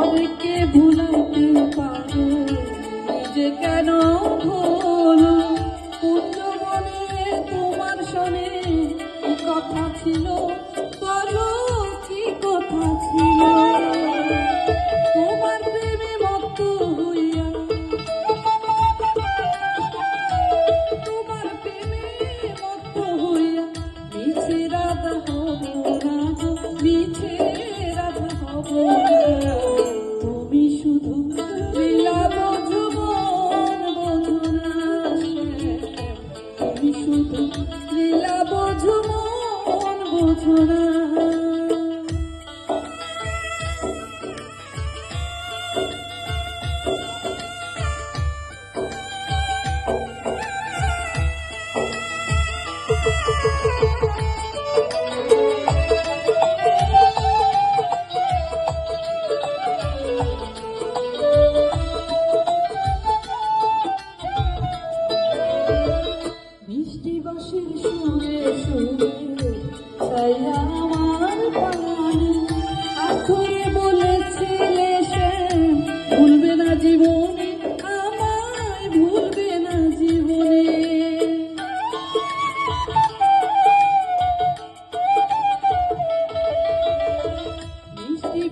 মনকে ভুলতে পারো নিজে কেন ভোল লীলা বোঝো মন বোঝো না।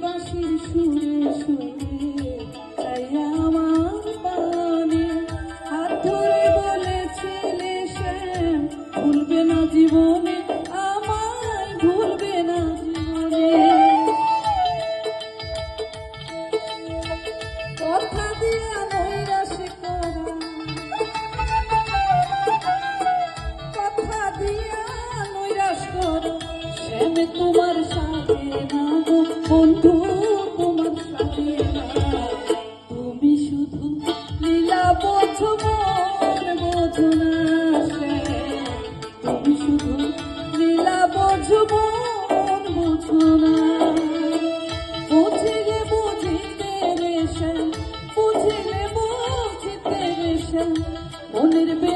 বাঁশির সুরে সুরে বন্ধু তোমার লীলা বোঝো বোঝো না তুমি শুধু লীলা বোঝো বোঝো না। বুঝলে বুঝিতে মনের বে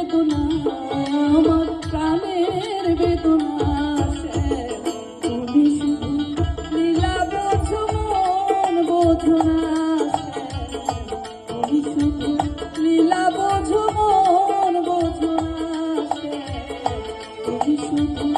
Mm-hmm.